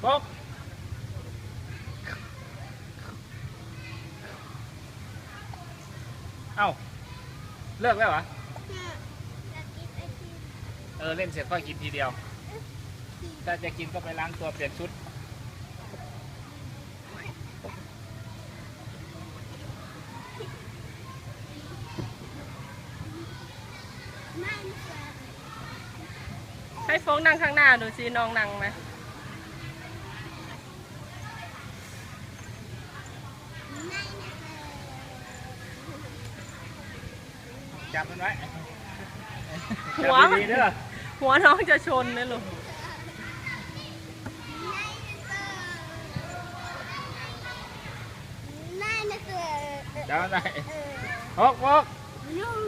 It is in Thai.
โป๊กเอ้า เลิกแล้วเหรออยากกินไอติมเออ เล่นเสร็จก็กินทีเดียว ถ้าจะกินก็ไปล้างตัวเปลี่ยนชุดไม่เชื่อให้โฟกนั่งข้างหน้าดูสิน้องนั่งไหมไม่ จับมันไว้ หัว จับดีๆเด้อ หัวน้องจะชนเลยลูก ไม่นะเสือ จับมันไว้ เออ โป๊กโป๊ก ลูก